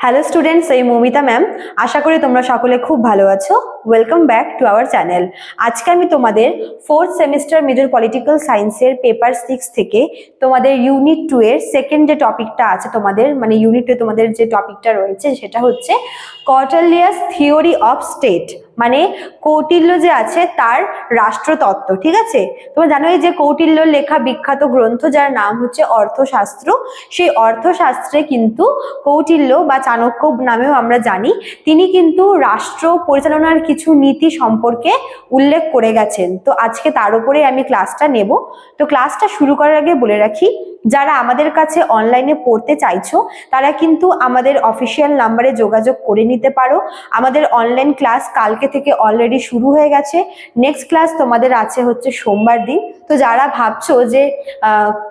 Hello students এই Momita ma'am আশা করি তোমরা সকলে খুব ভালো আছো। Welcome back to our channel আজকে আমি তোমাদের ফোর্থ সেমিস্টার মেজর পলিটিক্যাল সায়েন্সের পেপার সিক্স থেকে তোমাদের ইউনিট টু এর সেকেন্ড যে টপিকটা আছে তোমাদের মানে ইউনিট টু তোমাদের যে টপিকটা রয়েছে, সেটা হচ্ছে কটালিয়াস থিওরি অফ স্টেট মানে কৌটিল্য যে আছে তার রাষ্ট্রতত্ত্ব, ঠিক আছে? তোমরা জানোই যে কৌটিল্যর লেখা বিখ্যাত গ্রন্থ যার নাম হচ্ছে অর্থশাস্ত্র, সেই অর্থশাস্ত্রে কিন্তু কৌটিল্য বা চাণক্য নামেও আমরা জানি, তিনি কিন্তু রাষ্ট্র পরিচালনার কিছু নীতি সম্পর্কে উল্লেখ করে গেছেন। তো আজকে তার উপরে আমি ক্লাসটা নেব। তো ক্লাসটা শুরু করার আগে বলে রাখি যারা আমাদের কাছে অনলাইনে পড়তে চাইছো, তারা কিন্তু আমাদের অফিসিয়াল নাম্বারে যোগাযোগ করে নিতে পারো। আমাদের অনলাইন ক্লাস কালকে থেকে অলরেডি শুরু হয়ে গেছে। নেক্সট ক্লাস তোমাদের আছে হচ্ছে সোমবার দিন। তো যারা ভাবছ যে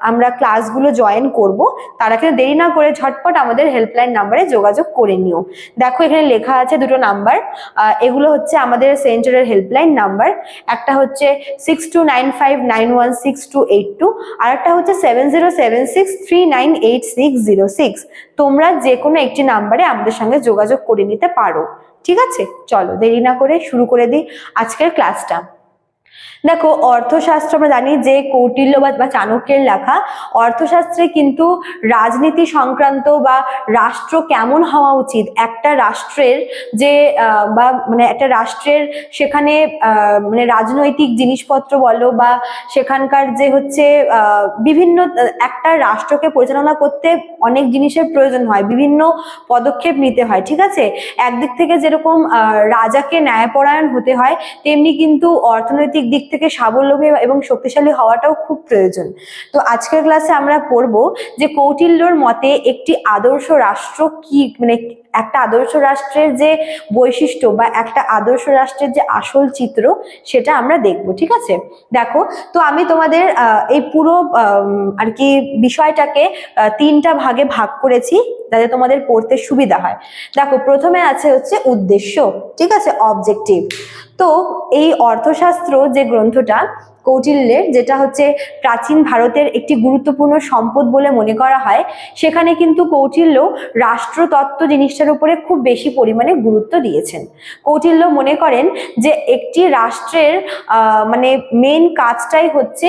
আমরা ক্লাসগুলো জয়েন করব, তারা কিন্তু দেরি না করে ঝটপট আমাদের হেল্পলাইন নাম্বারে যোগাযোগ করে নিও। দেখো এখানে লেখা আছে দুটো নাম্বার এগুলো হচ্ছে আমাদের সেন্টারের হেল্পলাইন নাম্বার একটা হচ্ছে six two nine five nine one six two eight two আর একটা হচ্ছে seven zero seven six three nine eight six zero six তোমরা যে কোনো একটি নাম্বারে আমাদের সঙ্গে যোগাযোগ করে নিতে পারো। ঠিক আছে? চলো, দেরি না করে শুরু করে দিই আজকের ক্লাসটা দেখো, অর্থশাস্ত্র আমরা জানি যে কৌটিল্য বা চাণক্যের লেখা, অর্থশাস্ত্রে কিন্তু রাজনীতি সংক্রান্ত বা রাষ্ট্র কেমন হওয়া উচিত? একটা রাষ্ট্রের যে বা মানে একটা রাষ্ট্রের সেখানে মানে রাজনৈতিক জিনিসপত্র বলো বা সেখানকার যে হচ্ছে বিভিন্ন, একটা রাষ্ট্রকে পরিচালনা করতে অনেক জিনিসের প্রয়োজন হয়, বিভিন্ন পদক্ষেপ নিতে হয়, ঠিক আছে? একদিক থেকে যেরকম রাজাকে ন্যায়পরায়ণ হতে হয়, তেমনি কিন্তু অর্থনৈতিক দিক থেকে স্বাবলম্বী এবং শক্তিশালী হওয়াটাও খুব প্রয়োজন। তো আজকের ক্লাসে আমরা পড়ব যে কৌটিল্যর মতে একটি আদর্শ রাষ্ট্র কি মানে একটা আদর্শ রাষ্ট্রের যে বৈশিষ্ট্য বা একটা আদর্শ রাষ্ট্রের যে আসল চিত্র, সেটা আমরা দেখব, ঠিক আছে? দেখো, তো আমি তোমাদের এই পুরো আর কি বিষয়টাকে তিনটা ভাগে ভাগ করেছি যাতে তোমাদের পড়তে সুবিধা হয়। দেখো, প্রথমে আছে হচ্ছে উদ্দেশ্য, ঠিক আছে? অবজেক্টিভ তো এই অর্থশাস্ত্র যে গ্রন্থটা কৌটিল্যের যেটা হচ্ছে প্রাচীন ভারতের একটি গুরুত্বপূর্ণ সম্পদ বলে মনে করা হয়, সেখানে কিন্তু কৌটিল্য রাষ্ট্রতত্ত্ব জিনিসটার উপরে খুব বেশি পরিমাণে গুরুত্ব দিয়েছেন। কৌটিল্য মনে করেন যে একটি রাষ্ট্রের মানে মেন কাজটাই হচ্ছে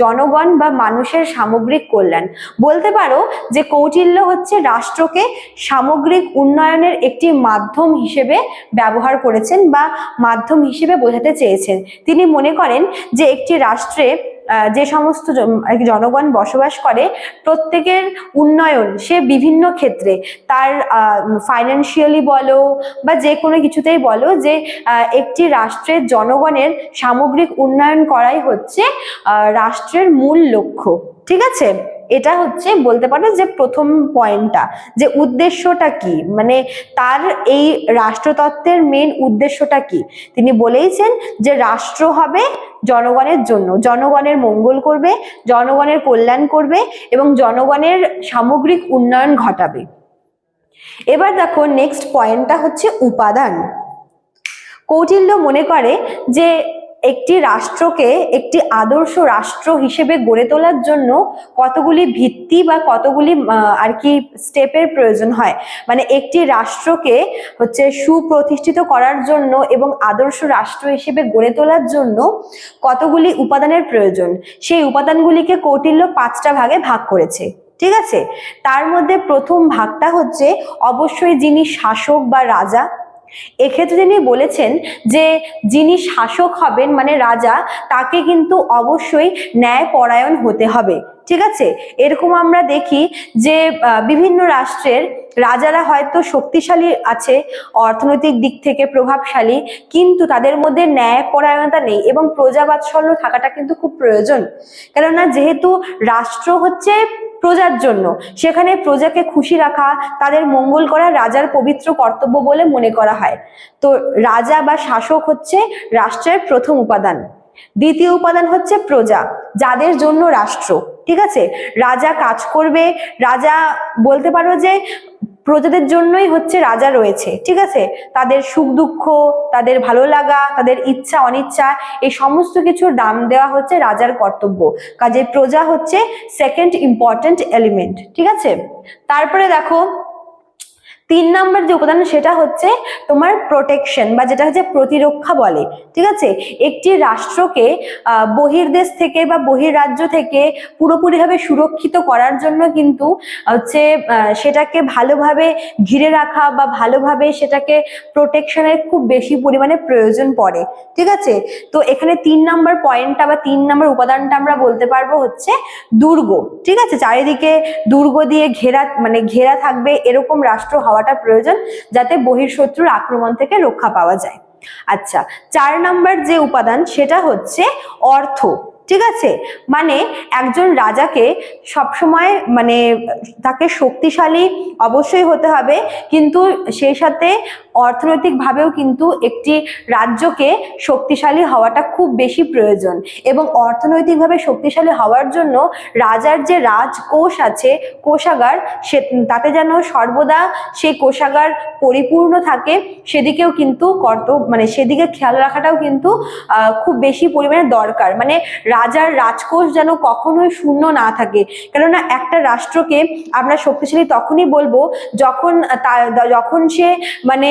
জনগণ বা মানুষের সামগ্রিক কল্যাণ। বলতে পারো যে কৌটিল্য হচ্ছে রাষ্ট্রকে সামগ্রিক উন্নয়নের একটি মাধ্যম হিসেবে ব্যবহার করেছেন বা মাধ্যম হিসেবে বোঝাতে চেয়েছেন। তিনি মনে করেন যে একটি রাষ্ট্রে যে সমস্ত জনগণ বসবাস করে, প্রত্যেকের উন্নয়ন, সে বিভিন্ন ক্ষেত্রে। তার ফাইন্যান্সিয়ালি বলো বা যে কোনো কিছুতেই বলো যে একটি রাষ্ট্রের জনগণের সামগ্রিক উন্নয়ন করাই হচ্ছে রাষ্ট্রের মূল লক্ষ্য। ঠিক আছে? এটা হচ্ছে বলতে পারো যে প্রথম পয়েন্টটা। যে উদ্দেশ্যটা কি? মানে তার এই রাষ্ট্রতত্ত্বের মেন উদ্দেশ্যটা কি? তিনি বলেইছেন যে রাষ্ট্র হবে জনগণের জন্য। জনগণের মঙ্গল করবে, জনগণের কল্যাণ করবে এবং জনগণের সামগ্রিক উন্নয়ন ঘটাবে। এবার দেখো নেক্সট পয়েন্টটা হচ্ছে উপাদান। কৌটিল্য মনে করে যে একটি রাষ্ট্রকে একটি আদর্শ রাষ্ট্র হিসেবে গড়ে তোলার জন্য কতগুলি ভিত্তি বা কতগুলি আর কি স্টেপের প্রয়োজন হয়। মানে একটি রাষ্ট্রকে হচ্ছে সুপ্রতিষ্ঠিত করার জন্য এবং আদর্শ রাষ্ট্র হিসেবে গড়ে তোলার জন্য কতগুলি উপাদানের প্রয়োজন। সেই উপাদানগুলিকে কৌটিল্য পাঁচটা ভাগে ভাগ করেছে। ঠিক আছে? তার মধ্যে প্রথম ভাগটা হচ্ছে অবশ্যই যিনি শাসক বা রাজা এক্ষেত্রে তিনি বলেছেন যে, যিনি শাসক হবেন মানে রাজা, তাকে কিন্তু অবশ্যই ন্যায় পরায়ণ হতে হবে। ঠিক আছে? এরকম আমরা দেখি যে বিভিন্ন রাষ্ট্রের রাজারা হয়তো শক্তিশালী আছে, অর্থনৈতিক দিক থেকে প্রভাবশালী, কিন্তু তাদের মধ্যে ন্যায় পরায়ণতা নেই এবং প্রজাবাৎসল্য থাকাটা কিন্তু খুব প্রয়োজন। কেননা যেহেতু রাষ্ট্র হচ্ছে প্রজার জন্য। সেখানে প্রজাকে খুশি রাখা, তাদের মঙ্গল করা রাজার পবিত্র কর্তব্য বলে মনে করা হয়। তো রাজা বা শাসক হচ্ছে রাষ্ট্রের প্রথম উপাদান। দ্বিতীয় উপাদান হচ্ছে প্রজা, যাদের জন্য রাষ্ট্র। ঠিক আছে? রাজা কাজ করবে, রাজা বলতে পারো যে প্রজাদের জন্যই হচ্ছে রাজা রয়েছে, ঠিক আছে? তাদের সুখ দুঃখ, তাদের ভালো লাগা, তাদের ইচ্ছা, অনিচ্ছা, এই সমস্ত কিছুর দাম দেওয়া হচ্ছে রাজার কর্তব্য। কাজে প্রজা হচ্ছে সেকেন্ড ইম্পর্টেন্ট এলিমেন্ট ঠিক আছে? তারপরে দেখো তিন নাম্বার যে উপাদান সেটা হচ্ছে তোমার প্রোটেকশন বা যেটা হচ্ছে প্রতিরক্ষা বলে, ঠিক আছে? একটি রাষ্ট্রকে বহির্দেশ থেকে বা বহির্রাজ্য থেকে পুরোপুরিভাবে সুরক্ষিত করার জন্য কিন্তু হচ্ছে সেটাকে ভালোভাবে ঘিরে রাখা বা ভালোভাবে সেটাকে প্রোটেকশনের খুব বেশি পরিমাণে প্রয়োজন পড়ে, ঠিক আছে? তো এখানে তিন নাম্বার পয়েন্টটা বা তিন নাম্বার উপাদানটা আমরা বলতে পারব হচ্ছে দুর্গ, ঠিক আছে? চারিদিকে দুর্গ দিয়ে ঘেরা মানে ঘেরা থাকবে এরকম রাষ্ট্র হওয়াটা প্রয়োজন যাতে বহির্শত্রুর আক্রমণ থেকে রক্ষা পাওয়া যায়। আচ্ছা চার নাম্বার যে উপাদান সেটা হচ্ছে অর্থ, ঠিক আছে? মানে একজন রাজাকে সবসময় মানে তাকে শক্তিশালী অবশ্যই হতে হবে, কিন্তু সেই সাথে অর্থনৈতিকভাবেও কিন্তু একটি রাজ্যকে শক্তিশালী হওয়াটা খুব বেশি প্রয়োজন এবং অর্থনৈতিকভাবে শক্তিশালী হওয়ার জন্য রাজার যে রাজকোষ আছে কোষাগার, সে তাতে যেন সর্বদা সেই কোষাগার পরিপূর্ণ থাকে, সেদিকেও কিন্তু কর্ত মানে সেদিকে খেয়াল রাখাটাও কিন্তু খুব বেশি পরিমাণে দরকার। মানে রাজার রাজকোষ যেন কখনোই শূন্য না থাকে। কেননা একটা রাষ্ট্রকে আমরা শক্তিশালী তখনই বলব যখন যখন সে মানে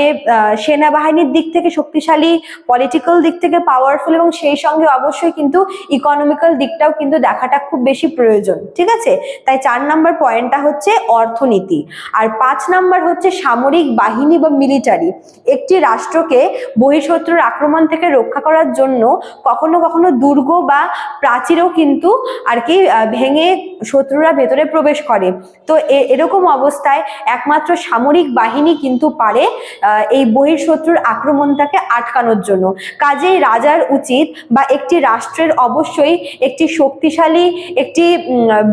সেনাবাহিনীর দিক থেকে শক্তিশালী পলিটিক্যাল দিক থেকে পাওয়ারফুল এবং সেই সঙ্গে অবশ্যই কিন্তু ইকোনমিক্যাল দিকটাও কিন্তু দেখাটা খুব বেশি প্রয়োজন, ঠিক আছে? তাই চার নাম্বার পয়েন্টটা হচ্ছে অর্থনীতি। আর পাঁচ নাম্বার হচ্ছে সামরিক বাহিনী বা মিলিটারি একটি রাষ্ট্রকে বহিঃশত্রুর আক্রমণ থেকে রক্ষা করার জন্য কখনো কখনো দুর্গ বা প্রাচীরও কিন্তু আর কি ভেঙে শত্রুরা ভেতরে প্রবেশ করে। তো এরকম অবস্থায় একমাত্র সামরিক বাহিনী কিন্তু পারে এই বহিঃশত্রুর আক্রমণটাকে আটকানোর জন্য। কাজেই রাজার উচিত বা একটি রাষ্ট্রের অবশ্যই একটি শক্তিশালী, একটি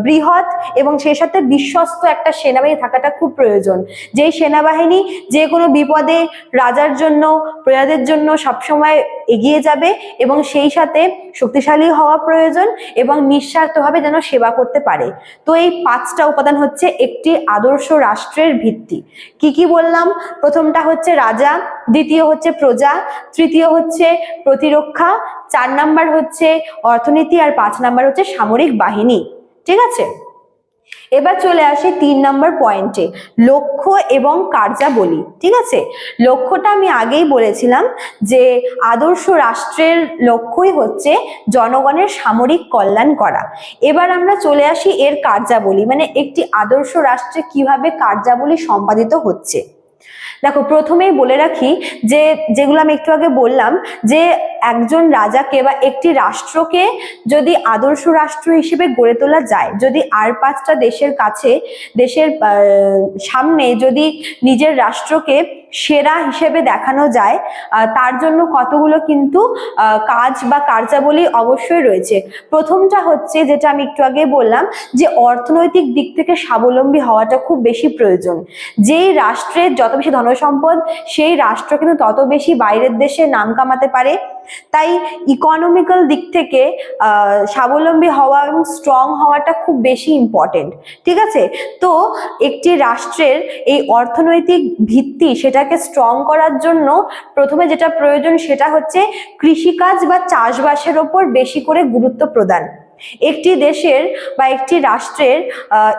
বৃহৎ এবং সেই সাথে বিশ্বস্ত একটা সেনাবাহিনী থাকাটা খুব প্রয়োজন। যেই সেনাবাহিনী যে কোনো বিপদে রাজার জন্য, প্রজাদের জন্য সবসময় এগিয়ে যাবে এবং সেই সাথে শক্তিশালী হওয়া প্রয়োজন এবং নিঃস্বার্থভাবে যেন সেবা করতে পারে। তো এই পাঁচটা উপাদান হচ্ছে একটি আদর্শ রাষ্ট্রের ভিত্তি। কি কি বললাম? প্রথমটা হচ্ছে রাজা, দ্বিতীয় হচ্ছে প্রজা, তৃতীয় হচ্ছে প্রতিরক্ষা, চার নাম্বার হচ্ছে অর্থনীতি আর পাঁচ নাম্বার হচ্ছে সামরিক বাহিনী। ঠিক আছে? এবার চলে আসি তিন নম্বর পয়েন্টে লক্ষ্য এবং কার্যাবলী। ঠিক আছে? লক্ষ্যটা আমি আগেই বলেছিলাম যে আদর্শ রাষ্ট্রের লক্ষ্যই হচ্ছে জনগণের সামরিক কল্যাণ করা। এবার আমরা চলে আসি এর কার্যাবলী মানে একটি আদর্শ রাষ্ট্রে কীভাবে কার্যাবলী সম্পাদিত হচ্ছে। দেখো, প্রথমেই বলে রাখি যে, যেগুলো আমি একটু আগে বললাম যে, একজন রাজাকে বা একটি রাষ্ট্রকে যদি আদর্শ রাষ্ট্র হিসেবে গড়ে তোলা যায়, যদি আর পাঁচটা দেশের কাছে, দেশের সামনে যদি নিজের রাষ্ট্রকে সেরা হিসেবে দেখানো যায়। তার জন্য কতগুলো কিন্তু কাজ বা কার্যাবলী অবশ্যই রয়েছে। প্রথমটা হচ্ছে যেটা আমি একটু আগে বললাম, যে অর্থনৈতিক দিক থেকে স্বাবলম্বী হওয়াটা খুব বেশি প্রয়োজন। যেই রাষ্ট্রের যত বেশি ধনসম্পদ, সেই রাষ্ট্র কিন্তু তত বেশি বাইরের দেশে নাম কামাতে পারে। তাই ইকোনমিক্যাল দিক থেকে স্বাবলম্বী হওয়া এবং স্ট্রং হওয়াটা খুব বেশি ইম্পর্টেন্ট ঠিক আছে? তো একটি রাষ্ট্রের এই অর্থনৈতিক ভিত্তি সেটাকে স্ট্রং করার জন্য প্রথমে যেটা প্রয়োজন সেটা হচ্ছে কৃষিকাজ বা চাষবাসের ওপর বেশি করে গুরুত্ব প্রদান। একটি দেশের বা একটি রাষ্ট্রের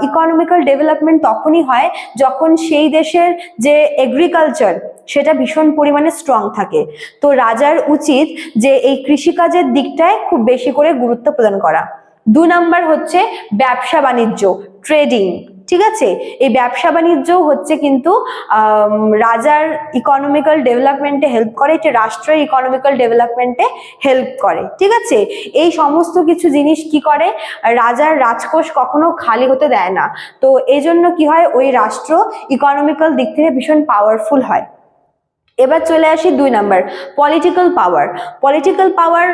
ইকোনমিক্যাল ডেভেলপমেন্ট তখনই হয় যখন সেই দেশের যে এগ্রিকালচার সেটা ভীষণ পরিমাণে স্ট্রং থাকে। তো রাজার উচিত যে এই কৃষিকাজের দিকটায় খুব বেশি করে গুরুত্ব প্রদান করা। দু নাম্বার হচ্ছে ব্যবসা বাণিজ্য ট্রেডিং ঠিক আছে? এই ব্যবসা বাণিজ্যও হচ্ছে কিন্তু রাজার ইকোনমিক্যাল ডেভেলপমেন্টে হেল্প করে, এটি রাষ্ট্রের ইকোনমিক্যাল ডেভেলপমেন্টে হেল্প করে, ঠিক আছে? এই সমস্ত কিছু জিনিস কি করে? রাজার রাজকোষ কখনো খালি হতে দেয় না। তো এই জন্য কি হয়? ওই রাষ্ট্র ইকোনমিক্যাল দিক থেকে ভীষণ পাওয়ারফুল হয়। এবার চলে আসি দুই number political power political power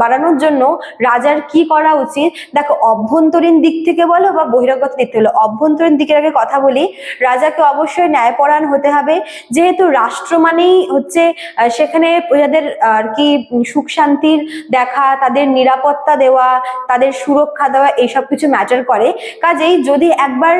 বাড়ানোর জন্য রাজার কি করা উচিত? দেখো, অভ্যন্তরীণ দিক থেকে বলো বা বহিরাগত দিক থেকে বলো, অভ্যন্তরীণ দিকের আগে কথা বলি, রাজাকে অবশ্যই ন্যায়পরায়ণ হতে হবে। যেহেতু রাষ্ট্র মানেই হচ্ছে সেখানে প্রজাদের আর কি সুখ শান্তির দেখা, তাদের নিরাপত্তা দেওয়া, তাদের সুরক্ষা দেওয়া এইসব কিছু ম্যাটার করে। কাজেই যদি একবার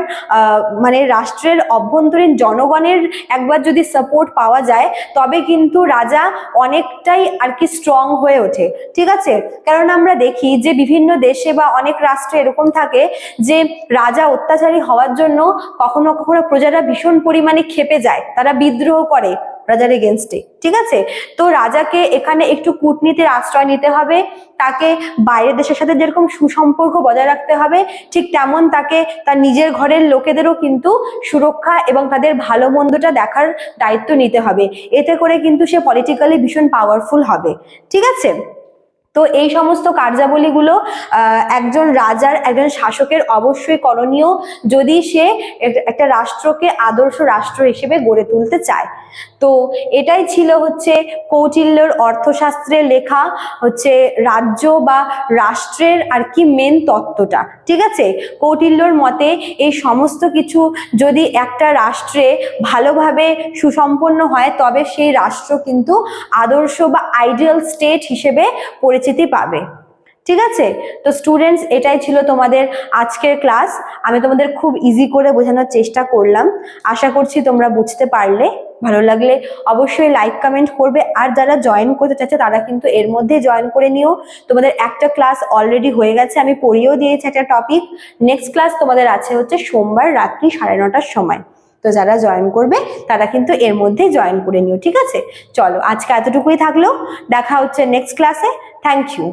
মানে রাষ্ট্রের অভ্যন্তরীণ জনগণের একবার যদি সাপোর্ট পাওয়া যায় তবে কিন্তু রাজা অনেকটাই আর কি স্ট্রং হয়ে ওঠে, ঠিক আছে? কারণ আমরা দেখি যে বিভিন্ন দেশে বা অনেক রাষ্ট্রে এরকম থাকে যে রাজা অত্যাচারী হওয়ার জন্য কখনো কখনো প্রজারা ভীষণ পরিমাণে ক্ষেপে যায়, তারা বিদ্রোহ করে। রাজার এগেনস্টে ঠিক আছে? তো রাজাকে এখানে একটু কূটনীতির আশ্রয় নিতে হবে, তাকে বাইরের দেশের সাথে যেরকম সুসম্পর্ক বজায় রাখতে হবে, ঠিক তেমন তাকে তার নিজের ঘরের লোকেদেরও কিন্তু সুরক্ষা এবং তাদের ভালো মন্দটা দেখার দায়িত্ব নিতে হবে। এতে করে কিন্তু সে পলিটিক্যালি ভীষণ পাওয়ারফুল হবে, ঠিক আছে? তো এই সমস্ত কার্যাবলীগুলো একজন রাজার, একজন শাসকের অবশ্যই করণীয় যদি সে একটা রাষ্ট্রকে আদর্শ রাষ্ট্র হিসেবে গড়ে তুলতে চায়। তো এটাই ছিল হচ্ছে কৌটিল্যর অর্থশাস্ত্রের লেখা হচ্ছে রাজ্য বা রাষ্ট্রের আর কি মেন তত্ত্বটা। ঠিক আছে? কৌটিল্যর মতে এই সমস্ত কিছু যদি একটা রাষ্ট্রে ভালোভাবে সুসম্পন্ন হয়, তবে সেই রাষ্ট্র কিন্তু আদর্শ বা আইডিয়াল স্টেট হিসেবে পরিচিতি পাবে। ঠিক আছে? তো স্টুডেন্টস এটাই ছিল তোমাদের আজকের ক্লাস আমি তোমাদের খুব ইজি করে বোঝানোর চেষ্টা করলাম। আশা করছি তোমরা বুঝতে পারলে। ভালো লাগলে অবশ্যই লাইক কমেন্ট করবে। আর যারা জয়েন করতে চাচ্ছে তারা কিন্তু এর মধ্যে জয়েন করে নিও। তোমাদের একটা ক্লাস অলরেডি হয়ে গেছে। আমি পড়িয়েও দিয়েছি একটা টপিক নেক্সট ক্লাস তোমাদের আছে হচ্ছে সোমবার রাত্রি সাড়ে নটার সময়। তো যারা জয়েন করবে, তারা কিন্তু এর মধ্যে জয়েন করে নিও, ঠিক আছে? চলো, আজকে এতটুকুই থাকল। দেখা হচ্ছে নেক্সট ক্লাসে থ্যাংক ইউ